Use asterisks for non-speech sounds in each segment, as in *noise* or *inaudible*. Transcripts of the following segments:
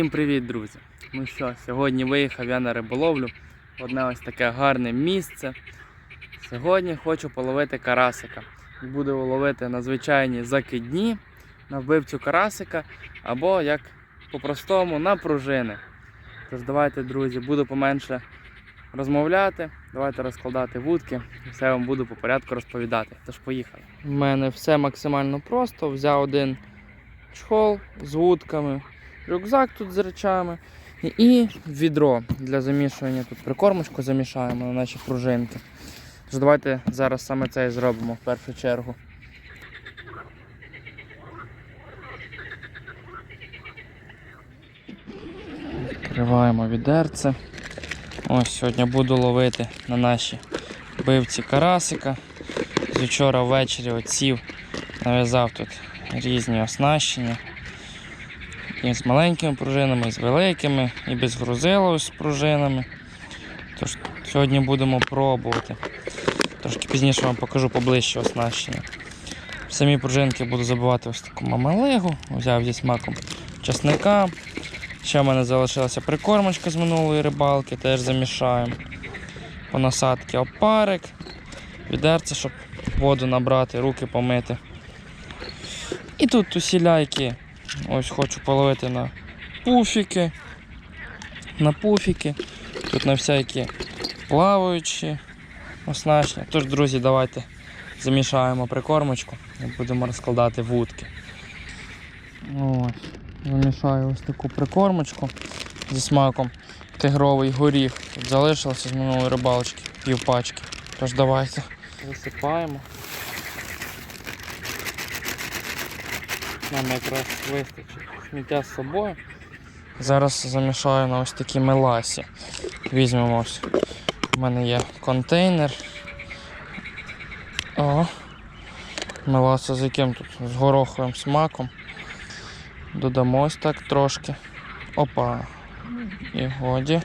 Всім привіт, друзі! Ну що, сьогодні виїхав я на риболовлю одне ось таке гарне місце. Сьогодні хочу половити карасика. Буду ловити на звичайні закидні, на вбивцю карасика або як по-простому на пружини. Тож давайте, друзі, буду поменше розмовляти, давайте розкладати вудки все вам буду по порядку розповідати. Тож поїхали. У мене все максимально просто. Взяв один чхол з вудками, рюкзак тут з речами і відро для замішування. Тут прикормочку замішаємо на наші пружинки. Тож давайте зараз саме це і зробимо в першу чергу. Відкриваємо відерце. Ось сьогодні буду ловити на наші бивці карасика. З вчора ввечері отсів, нав'язав тут різні оснащення. І з маленькими пружинами, і з великими, і без грузила з пружинами. Тож сьогодні будемо пробувати. Трошки пізніше вам покажу поближче оснащення. Самі пружинки буду забивати ось таку мамалигу. Взяв зі смаком часника. Ще в мене залишилася прикормочка з минулої рибалки, теж замішаємо. По насадки опарик, відерце, щоб воду набрати, руки помити. І тут усілякі Ось хочу половити на пуфіки. На пуфіки. Тут на всякі плаваючі оснащення. Тож, друзі, давайте замішаємо прикормочку і будемо розкладати вудки. Ось. Замішаю ось таку прикормочку зі смаком тигровий горіх. Тут залишилося з минулої рибалочки, пів пачки. Тож давайте висипаємо. Нам якраз вистачить сміття з собою. Зараз замішаю на ось такі меласі. Візьмемо ось. У мене є контейнер. О, меласа з яким тут? З гороховим смаком. Додамо ось так трошки. Опа. І годі.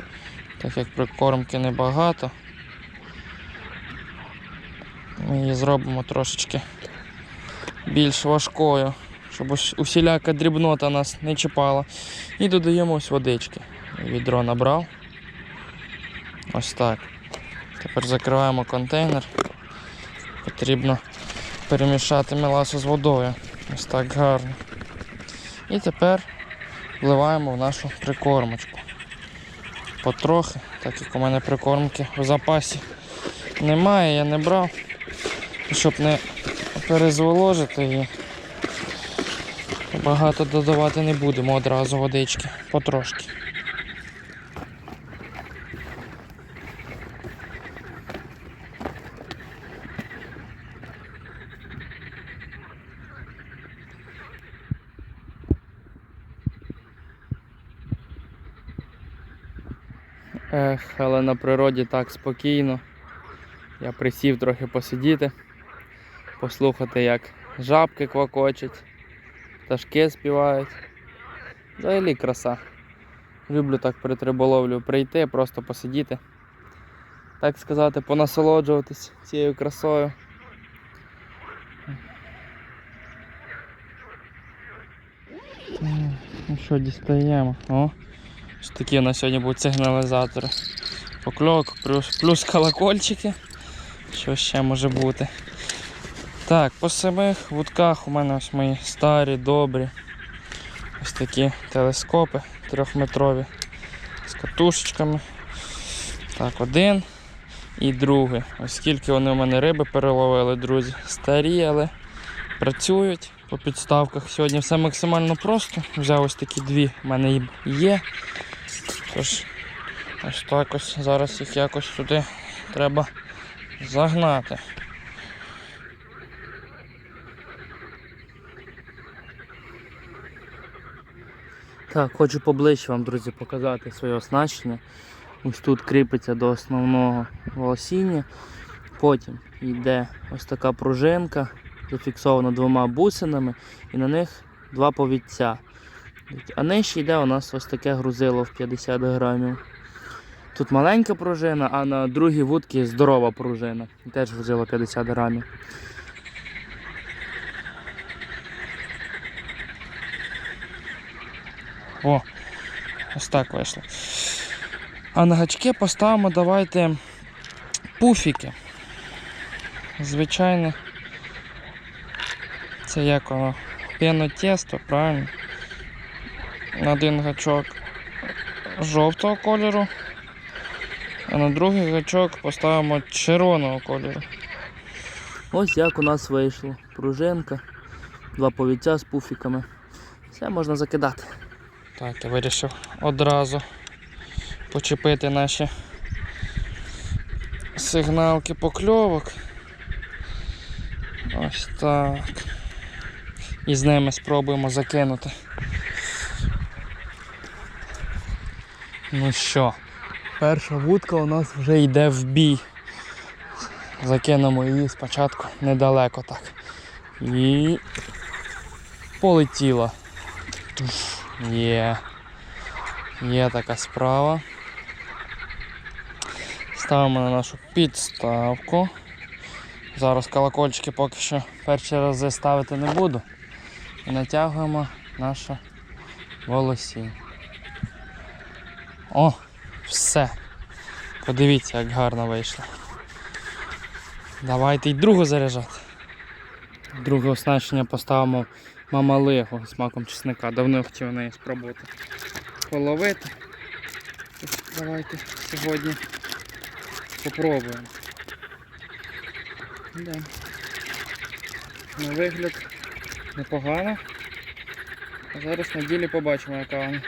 Так як прикормки небагато. Ми її зробимо трошечки більш важкою щоб усіляка дрібнота нас не чіпала. І додаємо ось водички. Відро набрав. Ось так. Тепер закриваємо контейнер. Потрібно перемішати меласу з водою. Ось так гарно. І тепер вливаємо в нашу прикормочку. Потрохи, так як у мене прикормки в запасі немає, я не брав, щоб не перезволожити її. Багато додавати не будемо одразу водички, потрошки. Ех, але на природі так спокійно. Я присів трохи посидіти, послухати, як жабки квакочуть пташки співають. Взагалі краса. Люблю так перед риболовлю прийти, просто посидіти. Так сказати, понасолоджуватись цією красою. Ну що, дістаємо? О, ось такі у нас сьогодні будуть сигналізатори. Покльовок, плюс, плюс колокольчики. Що ще може бути? Так, по самих вудках у мене ось мої старі, добрі. Ось такі телескопи трьохметрові з катушечками. Так, один і другий. Ось скільки вони у мене риби переловили, друзі. Старі, але працюють по підставках. Сьогодні все максимально просто. Взяв ось такі дві, в мене є. Тож, ось так ось зараз їх якось сюди треба загнати. Так, хочу поближче вам, друзі, показати своє оснащення. Ось тут кріпиться до основного волосіння. Потім йде ось така пружинка, зафіксована двома бусинами, і на них два повідця. А нижче йде у нас ось таке грузило в 50 грамів. Тут маленька пружина, а на другій вудці здорова пружина. Теж грузило 50 грамів. О, Ось так вийшло. А на гачки поставимо давайте пуфіки. Звичайне. Це як воно? П'яне тісто, правильно? На один гачок жовтого кольору, а на другий гачок поставимо червоного кольору. Ось як у нас вийшло. Пружинка, два повіття з пуфіками. Все можна закидати. Так, я вирішив одразу почепити наші сигналки покльовок. Ось так. І з ними спробуємо закинути. Ну що, перша вудка у нас вже йде в бій. Закинемо її спочатку недалеко так. І полетіла. Туф, Є. Є така справа. Ставимо на нашу підставку. Зараз колокольчики поки що перші рази ставити не буду. І натягуємо наше волосінь. О, все. Подивіться, як гарно вийшло. Давайте й другу заряджати. Друге оснащення поставимо мамалигу з маком чесника. Давно хотів неї спробувати половити. Давайте сьогодні попробуємо. Да. На вигляд непогано. А зараз на ділі побачимо, яка вона.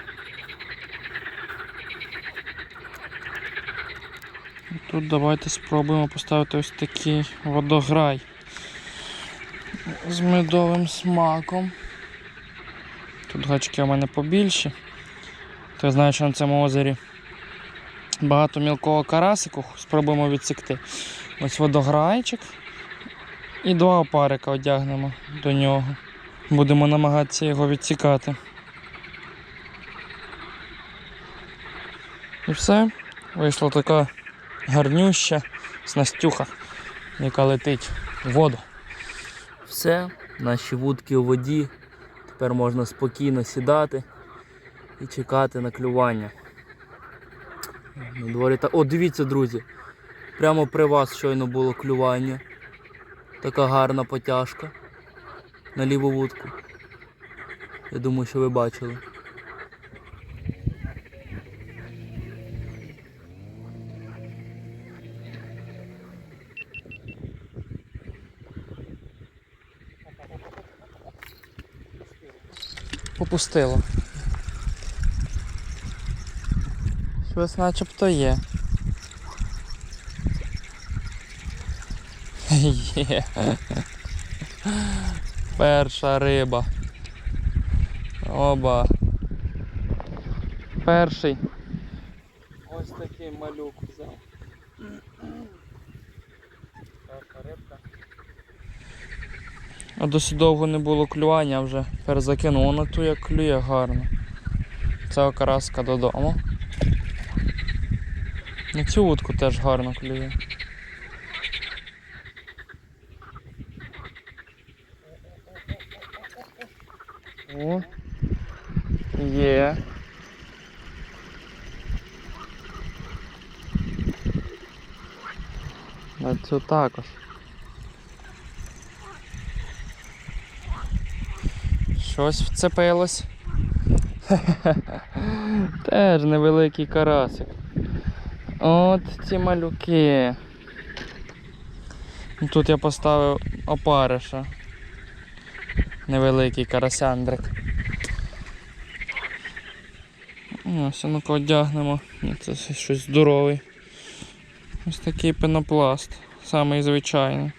Тут давайте спробуємо поставити ось такий водограй з медовим смаком. Тут гачки у мене побільші. То я знаю, що на цьому озері багато мілкого карасику. Спробуємо відсікти. Ось водограйчик. І два опарика одягнемо до нього. Будемо намагатися його відсікати. І все. Вийшла така гарнюща снастюха, яка летить в воду. Все, наші вудки у воді. Тепер можна спокійно сідати і чекати на клювання. На дворі та... О, дивіться, друзі. Прямо при вас щойно було клювання. Така гарна потяжка на ліву вудку. Я думаю, що ви бачили. Попустило. Щось начебто є. Є. Перша риба. Оба. Перший. Ось такий малюк взяв. Перша рибка. А досить довго не було клювання, вже перезакинув. Вона ту як клює гарно. Це окараска додому. На цю вудку теж гарно клює. О, є. На цю також. Щось вцепилось. *laughs* Теж невеликий карасик. От ці малюки. Ну, Тут я поставив опариша. Невеликий карасяндрик. Ось, а ну-ка одягнемо. Ні, Це щось здоровий. Ось такий пенопласт. Самий звичайний.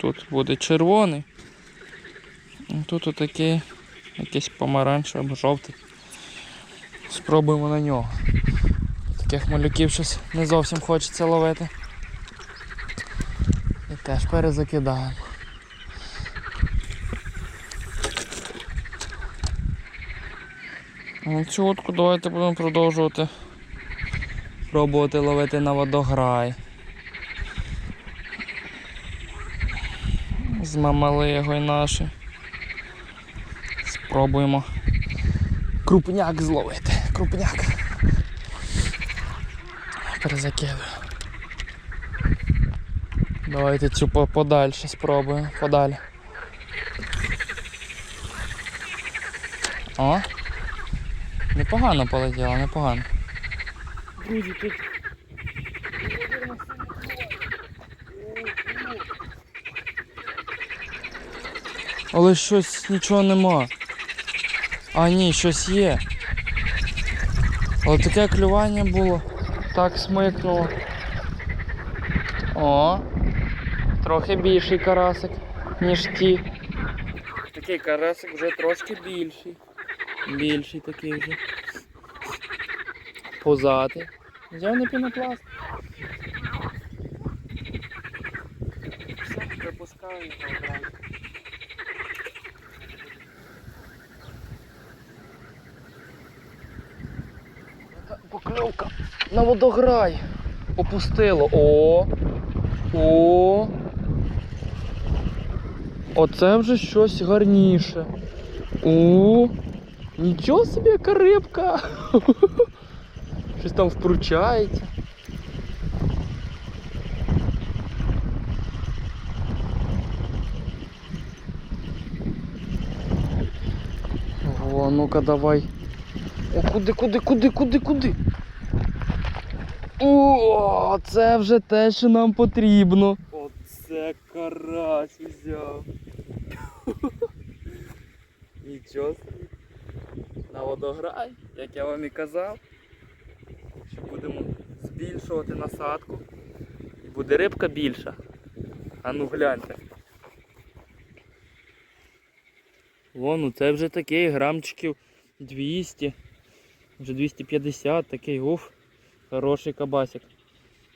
Тут буде червоний. А Тут отакий якийсь помаранчевий або жовтий. Спробуємо на нього. Таких малюків щось не зовсім хочеться ловити. І теж перезакидаємо. Ну, Цю утку давайте будемо продовжувати пробувати ловити на водограй. З мамалигою наші. Спробуємо крупняк зловити. крупняк. Перезакидую. Давайте цю подальше спробуємо. Подалі. О! Непогано полетіло, непогано. Друзі, тут. Але щось нічого нема. А ні, щось є. Але таке клювання було. Так смикнуло. О! Трохи більший карасик, ніж ті. Такий карасик вже трошки більший. Більший такий вже. Позатий. Взяв на пінопласт. Все, припускаю його одразу. Покльовка на водограй. Опустило. О! О! Оце вже щось гарніше. О! Нічого собі, яка рибка! *laughs* Щось там впручається. О, ну-ка давай. О, куди, куди, куди, куди, куди? О, це вже те, що нам потрібно. Оце карась взяв. *laughs* Нічого собі. На водограй, як я вам і казав. Що будемо збільшувати насадку. І буде рибка більша. А ну гляньте. Вон, ну це вже такий грамчиків 200, вже 250, такий уф, хороший кабасик.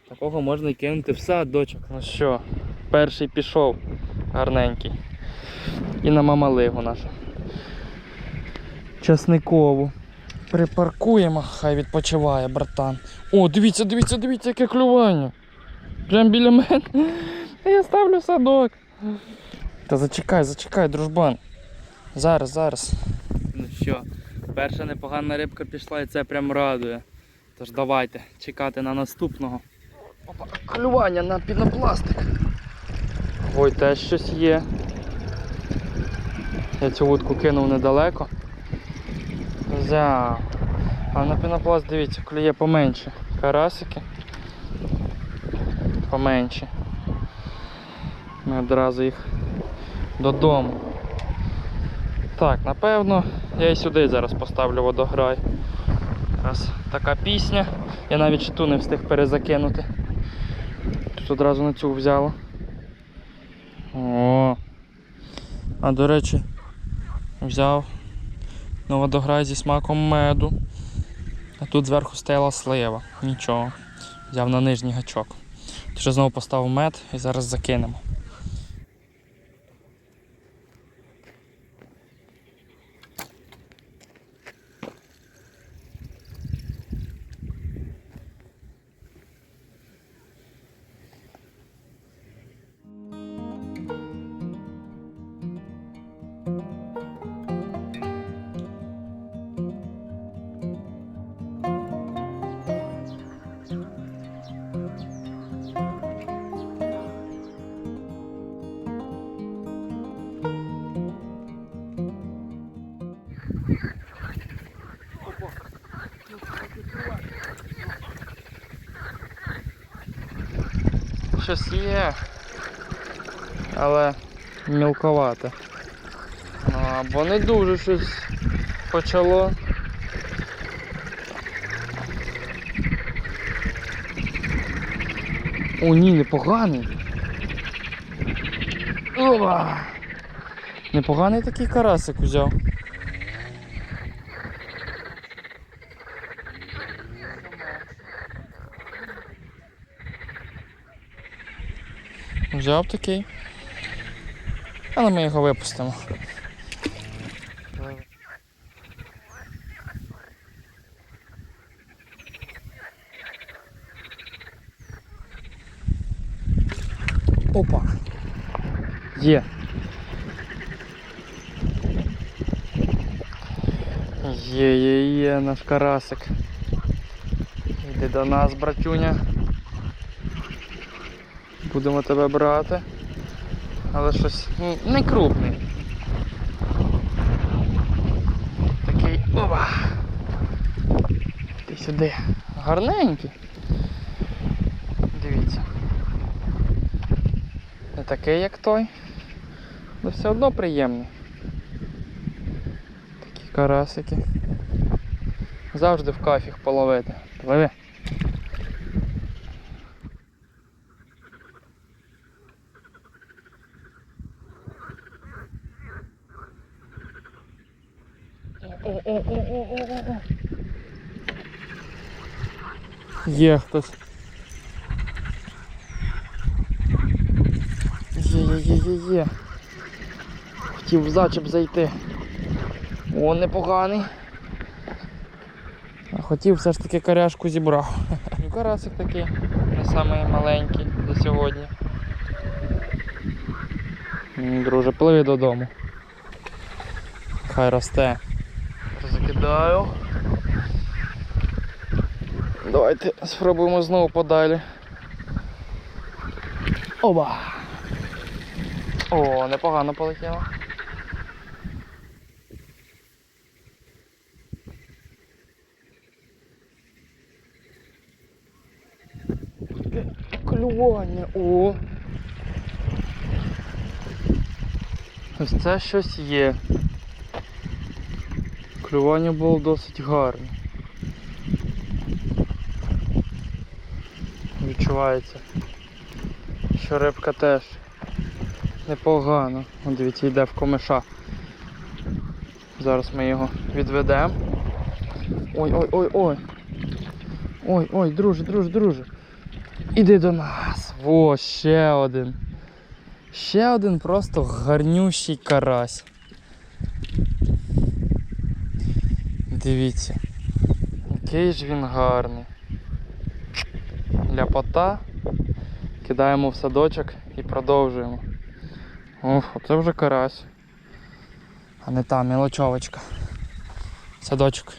Такого можна й кинути в садочок. Ну що, перший пішов гарненький. І на мамалигу нашу. Часникову. Припаркуємо, хай відпочиває, братан. О, дивіться, дивіться, дивіться, яке клювання. Прям біля мене. Я ставлю садок. Та зачекай, зачекай, дружбан. Зараз, зараз. Ну що, перша непогана рибка пішла і це прям радує. Тож давайте чекати на наступного. Опа, клювання на пінопластик. Ой, теж щось є. Я цю вудку кинув недалеко. Взяв. А на пінопласт, дивіться, клює поменше. Карасики. Поменше. Ми одразу їх додому. Так, напевно, я і сюди зараз поставлю водограй. Раз така пісня. Я навіть ту не встиг перезакинути. Тут одразу на цю взяло. О. А до речі, взяв на водограй зі смаком меду. А тут зверху стояла слива. Нічого. Взяв на нижній гачок. Тож знову поставив мед і зараз закинемо. Щось є, але мілковате. Ну, або не дуже щось почало. О, ні, непоганий. Ова! Непоганий такий карасик взяв. Взяв такий. Але ми його випустимо. Опа. Є. Є, є, є, наш карасик. Іди до нас, братюня. Будемо тебе брати. Але щось ну, не крупний. Такий. Опа. Ти сюди. Гарненький. Дивіться. Не такий, як той. Але все одно приємний. Такі карасики. Завжди в кафіг половити. Пливи. Хтось. Є, є, є, є, є. Хотів в зачеп зайти. О, непоганий. А хотів все ж таки коряшку зібрав. *laughs* Ну, Карасик такий, не самий маленький за сьогодні. Друже, пливи додому. Хай росте. Закидаю. Давайте спробуємо знову подалі. Оба! О, непогано полетіло. Клювання. О. Ось це щось є. Клювання було досить гарне. Відчувається, що рибка теж непогано. Дивіться, йде в комиша. Зараз ми його відведемо. Ой-ой-ой-ой. Ой-ой, друже, друже, друже. Іди до нас. Во, ще один. Ще один просто гарнющий карась. Дивіться. Який ж він гарний. Ляпота. Кидаємо в садочок і продовжуємо. Ох, оце вже карась. А не та мілочовочка. Садочок.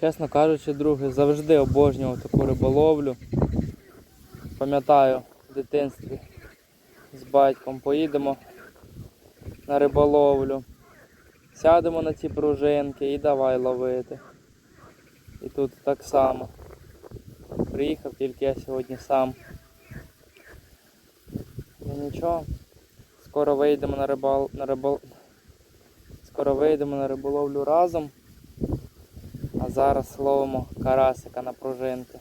Чесно кажучи, друге, завжди обожнював таку риболовлю. Пам'ятаю в дитинстві з батьком поїдемо на риболовлю, сядемо на ці пружинки і давай ловити. І тут так само. Приїхав тільки я сьогодні сам. Ну нічого, скоро вийдемо на рибал... на рибол... Скоро вийдемо на риболовлю разом. А зараз ловимо карасика на пружинки.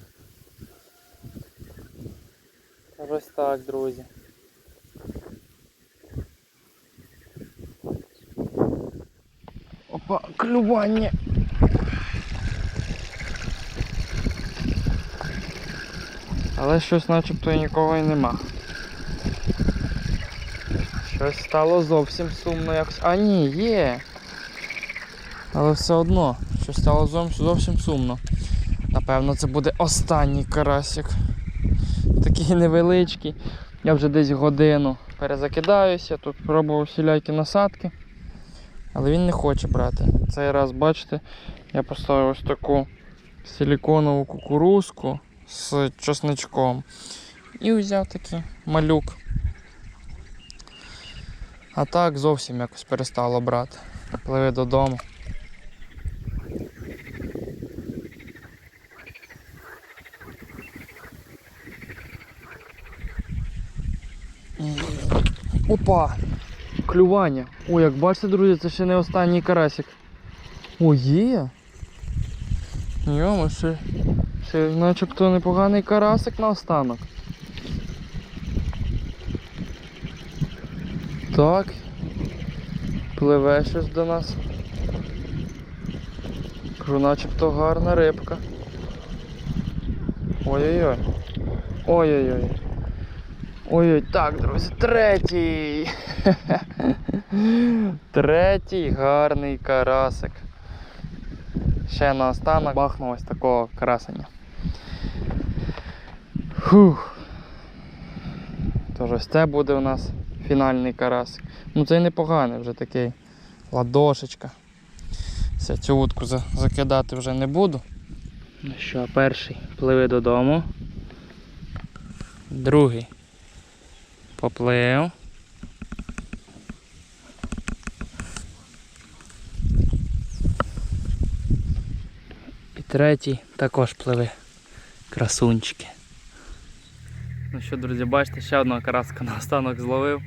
Ось так, друзі. Опа, клювання. Але щось начебто і нікого і нема. Щось стало зовсім сумно якось. А ні, є. Але все одно, щось стало зовсім, зовсім сумно. Напевно, це буде останній карасик. Такий невеличкий. Я вже десь годину перезакидаюся, тут пробував всілякі насадки. Але він не хоче брати. Цей раз, бачите, я поставив ось таку силіконову кукурузку з чесничком. І взяв такий малюк. А так зовсім якось перестало брати. Пливи додому. Опа! Клювання. О, як бачите, друзі, це ще не останній карасик. О, є. Йома, ще, ще начебто непоганий карасик на останок. Так. Пливе щось до нас. Кажу, начебто гарна рибка. Ой-ой-ой. Ой-ой-ой. Ой-ой, так, друзі, третій. *laughs* Третій гарний карасик. Ще наостанок бахнув ось такого красення. Фух. Тож ось це буде у нас фінальний карасик. Ну цей непоганий вже такий. Ладошечка. Все, цю за- закидати вже не буду. Ну що, перший пливе додому. Другий поплив. І третій також пливе. Красунчики. Ну що, друзі, бачите, ще одного караска на останок зловив.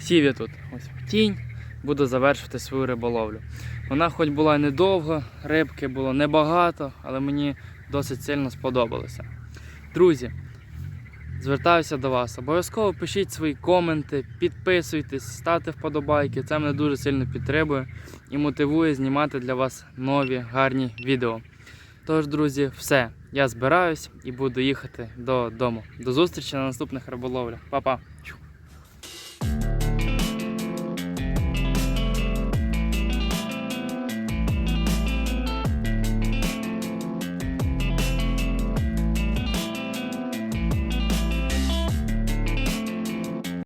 Сів я тут ось в тінь, буду завершувати свою риболовлю. Вона хоч була недовго, рибки було небагато, але мені досить сильно сподобалося. Друзі, звертаюся до вас. Обов'язково пишіть свої коменти, підписуйтесь, ставте вподобайки. Це мене дуже сильно підтримує і мотивує знімати для вас нові гарні відео. Тож, друзі, все. Я збираюсь і буду їхати додому. До зустрічі на наступних риболовлях. Па-па!